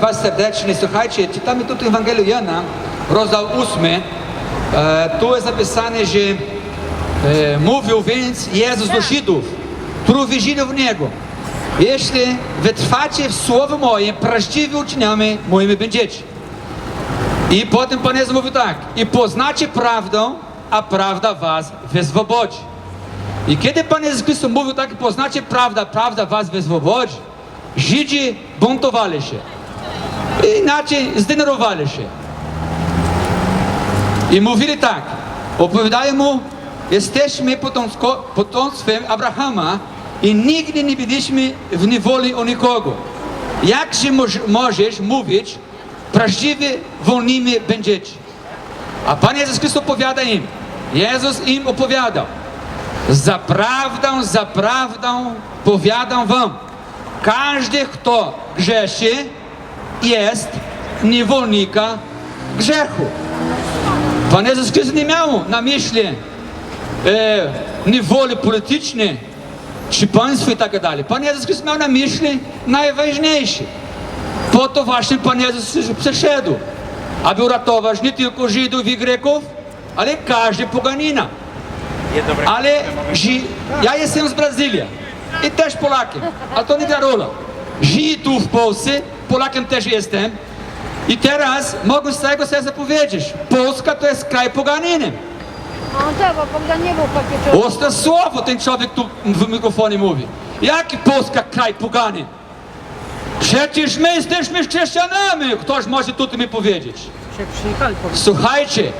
Was serdecznie. Słuchajcie, czytamy tutaj Ewangelię Jana, rozdział 8. E, tu jest napisane, że e, mówił więc Jezus do Żydów, którzy wierzyli w Niego. Jeśli wytrwacie w Słowo moje, prawdziwie uczniami moimi będziecie. I potem Pan Jezus mówi tak, i poznacie prawdę, a prawda was wyzwobodzi. I kiedy Pan Jezus Chrystus mówił tak, poznacie prawdę, prawda was wyzwobodzi, Żydzi buntowali się. Inaczej zdenerwowali się. I mówili tak, opowiadają mu, jesteśmy potomsko- potomstwem Abrahama i nigdy nie byliśmy w niewoli u nikogo. Jak się moż, możesz mówić, prawdziwie wolnymi będziecie? A Pan Jezus Chrystus opowiada im, Jezus im opowiadał, Zaprawdę, zaprawdę powiadam wam, każdy, kto grzeszy, jest niewolnika grzechu. Pan Jezus Chrystus nie miał na myśli e, niewoli politycznej, czy państwo i tak dalej. Pan Jezus Chrystus miał na myśli najważniejsze. Po to właśnie Pan Jezus przyszedł, aby uratować nie tylko Żydów i Greków, ale każdy poganina. Ale Ży... ja jestem z Brazylii i też Polakiem, a to nie gra rola. Tu w Polsce, Polakiem też jestem i teraz mogę z całego serca powiedzieć, Polska to jest kraj poganiny. No tak, bo Bogdan nie był pakietowy. Ostre słowo ten człowiek tu w mikrofonie mówi. Jaki Polska kraj poganin? Przecież my jesteśmy chrześcijanami. Ktoś może tutaj mi powiedzieć. Słuchajcie,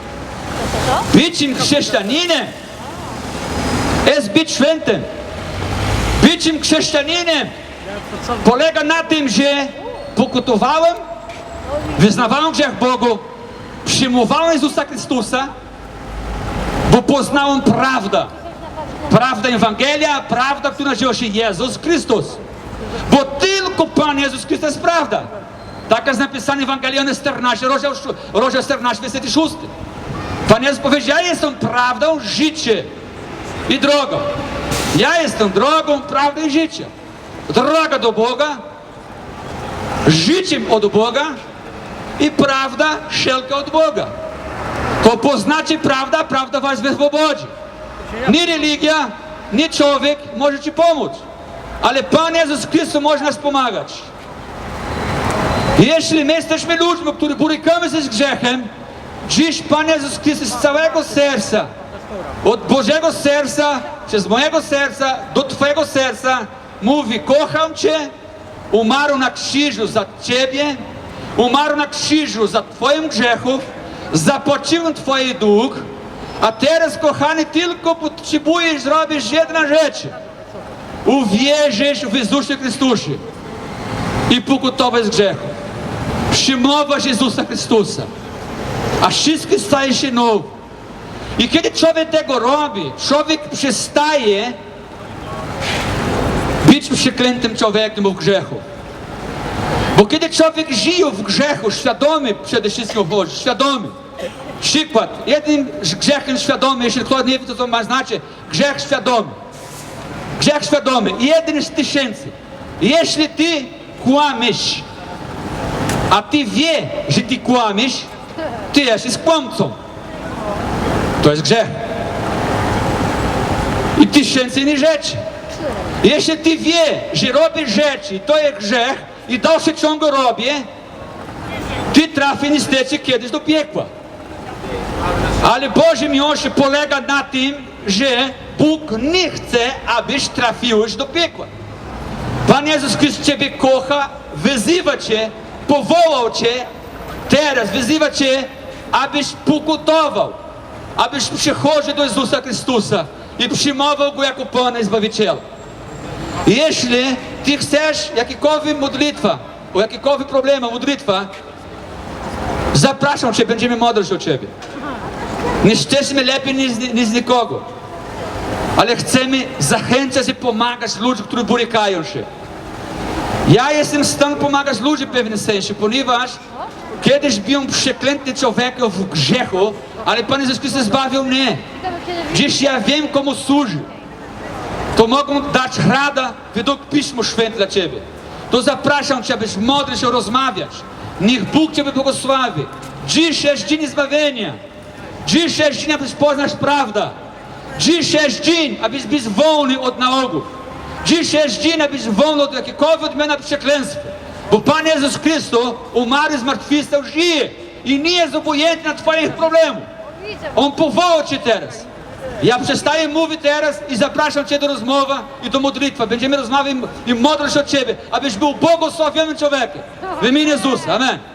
byciem chrześcijaninem jest być świętym. Byciem chrześcijaninem polega na tym, że pokutowałem, wyznawałem grzech Bogu, przyjmowałem Jezusa Chrystusa, bo poznałem prawdę. Prawda Ewangelia, prawda, która nazywa się Jezus Chrystus. Bo tylko Pan Jezus Chrystus jest prawda. Tak jest napisane w Ewangelii Jana 14, rozdział, rozdział 14, werset 6. Pan Jezus powiedział, ja jestem prawdą, życie i drogą. Ja jestem drogą, prawdą i życiem. Droga do Boga, życiem od Boga i prawda wszelka od Boga. To poznacie prawda, prawda was wyswobodzi. Nie religia, nie człowiek może ci pomóc. Ale Pan Jezus Chrystus może nas pomagać. Jeśli my jesteśmy ludźmi, którzy borykamy się z grzechem, dziś Pan Jezus Chrystus z całego serca, od Bożego serca, przez mojego serca do Twojego serca mówi, kocham Cię, umarł na krzyżu za Ciebie, umarł na krzyżu za Twoim grzechów, zapłaciłem Twoje dług, a teraz, kochany, tylko potrzebujesz zrobić jedna rzecz. Uwierzysz w Jezusie Chrystusie i pokutować z grzechu. Przyjmować Jezusa Chrystusa. A wszystko staje się nowe. I kiedy człowiek tego robi, człowiek przestaje być przeklętym człowiekiem w grzechu. Bo kiedy człowiek żyje w grzechu, świadomy przede wszystkim Boże, świadomy. Przykład, jednym grzechem świadomy, jeśli ktoś nie wie, co to ma znaczyć, grzech świadomy. Grzech świadomy, jeden z tysięcy. Jeśli ty kłamiesz, a ty wie, że ty kłamiesz, ty jesteś kłamcą. To jest grzech. I tysięcy innych rzeczy. Jeśli ty wie, że robisz rzeczy, to jest grzech i dalszy ciągu robię, ty trafi niestety kiedyś do piekła. Ale Boże miłość polega na tym, że Bóg nie chce, abyś trafiłeś do piekła. Pan Jezus Chrystus Ciebie kocha, wyzywa Cię, powołał Cię, teraz wyzywa Cię, abyś pokutował, abyś przychodził do Jezusa Chrystusa i przyjmował Go jako Pana i Zbawiciela. Jeśli Ty chcesz jakikolwiek modlitwa, o jakikolwiek problema, modlitwa, zapraszam Cię, będziemy modlić o Ciebie. Nie jesteśmy lepiej niż, niż nikogo. Ale chcemy zachęcać i pomagać ludziom, którzy borykają się. Ja jestem w stanie pomagać ludziom w pewnym sensie, ponieważ kiedyś byłem przeklęty człowiekiem w grzechu, ale Pan Jezus Chrystus zbawił mnie. Dziś ja wiem, komu służy. To mogą dać rada według Pismo Święte dla Ciebie. to zapraszam Cię, abyś modlił się rozmawiać. Niech Bóg Ciebie błogosławi. Dzisiaj jest dzień zbawienia. Dzisiaj jest dzień, abyś poznać prawdę. Dzisiaj jest dzień, abyś być wolny od nałogów. Dzisiaj jest dzień, abyś wolny od jakiegokolwiek odmiany przekleństwa. Bo Pan Jezus Chrystus umarł z martwychwstał, żyje i nie jest obojętny na Twoich problemów. On powołał Cię teraz. Ja przestaję mówić teraz i zapraszam Cię do rozmowy i do modlitwy. Będziemy rozmawiać i modlić się o Ciebie, abyś był błogosławionym człowiekiem. W imieniu Jezusa. Amen.